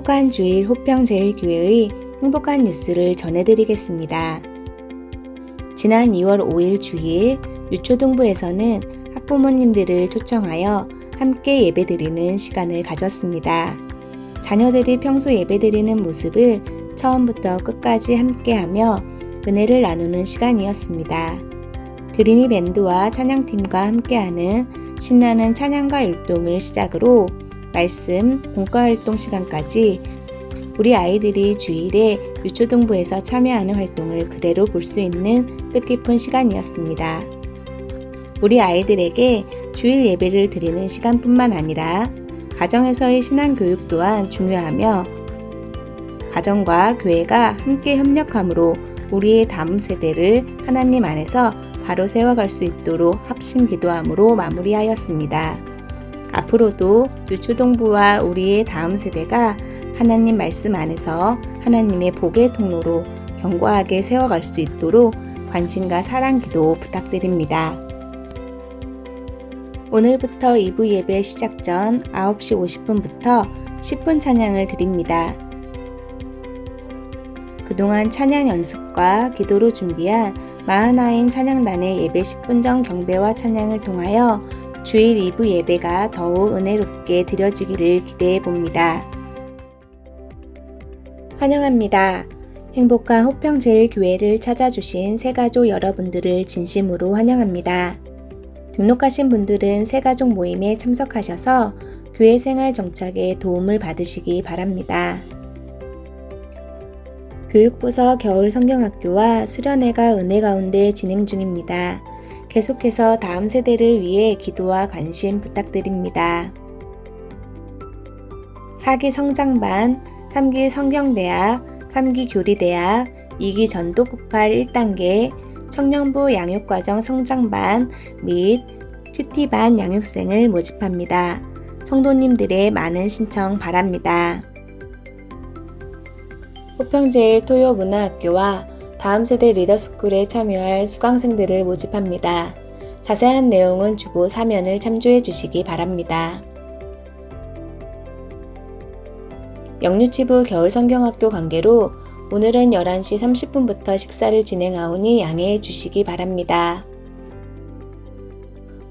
행복한 주일 호평제일교회의 행복한 뉴스를 전해드리겠습니다. 지난 2월 5일 주일 유초등부에서는 학부모님들을 초청하여 함께 예배드리는 시간을 가졌습니다. 자녀들이 평소 예배드리는 모습을 처음부터 끝까지 함께하며 은혜를 나누는 시간이었습니다. 드림이 밴드와 찬양팀과 함께하는 신나는 찬양과 율동을 시작으로 말씀, 공과 활동 시간까지 우리 아이들이 주일에 유초등부에서 참여하는 활동을 그대로 볼 수 있는 뜻깊은 시간이었습니다. 우리 아이들에게 주일 예배를 드리는 시간뿐만 아니라 가정에서의 신앙 교육 또한 중요하며 가정과 교회가 함께 협력함으로 우리의 다음 세대를 하나님 안에서 바로 세워갈 수 있도록 합심 기도함으로 마무리하였습니다. 앞으로도 유초동부와 우리의 다음 세대가 하나님 말씀 안에서 하나님의 복의 통로로 견고하게 세워갈 수 있도록 관심과 사랑 기도 부탁드립니다. 오늘부터 2부 예배 시작 전 9시 50분부터 10분 찬양을 드립니다. 그동안 찬양 연습과 기도로 준비한 마하나임 찬양단의 예배 10분 전 경배와 찬양을 통하여 주일 2부 예배가 더욱 은혜롭게 드려지기를 기대해 봅니다. 환영합니다. 행복한 호평제일 교회를 찾아주신 새가족 여러분들을 진심으로 환영합니다. 등록하신 분들은 새가족 모임에 참석하셔서 교회 생활 정착에 도움을 받으시기 바랍니다. 교육부서 겨울 성경학교와 수련회가 은혜 가운데 진행 중입니다. 계속해서 다음 세대를 위해 기도와 관심 부탁드립니다. 4기 성장반, 3기 성경대학, 3기 교리대학, 2기 전도 폭발 1단계, 청년부 양육과정 성장반 및 큐티반 양육생을 모집합니다. 성도님들의 많은 신청 바랍니다. 호평제일 토요문화학교와 다음 세대 리더스쿨에 참여할 수강생들을 모집합니다. 자세한 내용은 주보 사면을 참조해 주시기 바랍니다. 영유치부 겨울성경학교 관계로 오늘은 11시 30분부터 식사를 진행하오니 양해해 주시기 바랍니다.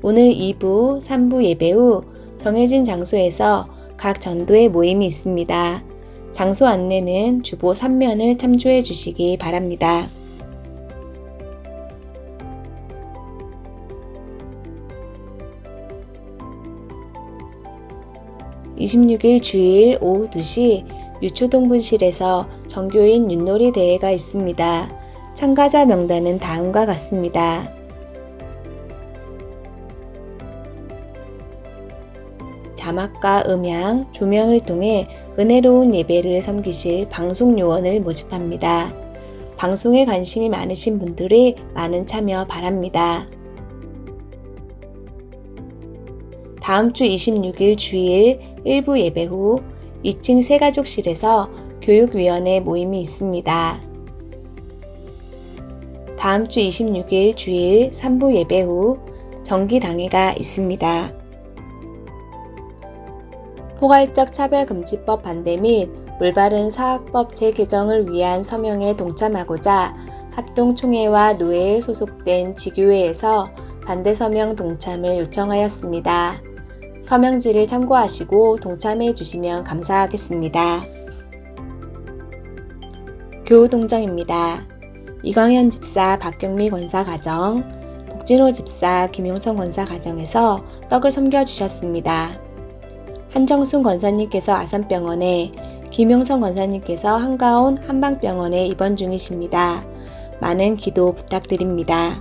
오늘 2부, 3부 예배 후 정해진 장소에서 각 전도의 모임이 있습니다. 장소 안내는 주보 3면을 참조해 주시기 바랍니다. (26일) 주일 오후 2시 유초동분실에서 정교인 윷놀이 대회가 있습니다. 참가자 명단은 다음과 같습니다. 자막과 음향, 조명을 통해 은혜로운 예배를 섬기실 방송 요원을 모집합니다. 방송에 관심이 많으신 분들의 많은 참여 바랍니다. 다음 주 26일 주일 1부 예배 후 2층 세가족실에서 교육위원회 모임이 있습니다. 다음 주 26일 주일 3부 예배 후 정기 당회가 있습니다. 포괄적 차별금지법 반대 및 올바른 사학법 재개정을 위한 서명에 동참하고자 합동총회와 노회에 소속된 지교회에서 반대 서명 동참을 요청하였습니다. 서명지를 참고하시고 동참해 주시면 감사하겠습니다. 교우동정입니다. 이광현 집사 박경미 권사 가정, 복진호 집사 김용성 권사 가정에서 떡을 섬겨 주셨습니다. 한정순 권사님께서 아산병원에, 김용성 권사님께서 한가온 한방병원에 입원 중이십니다. 많은 기도 부탁드립니다.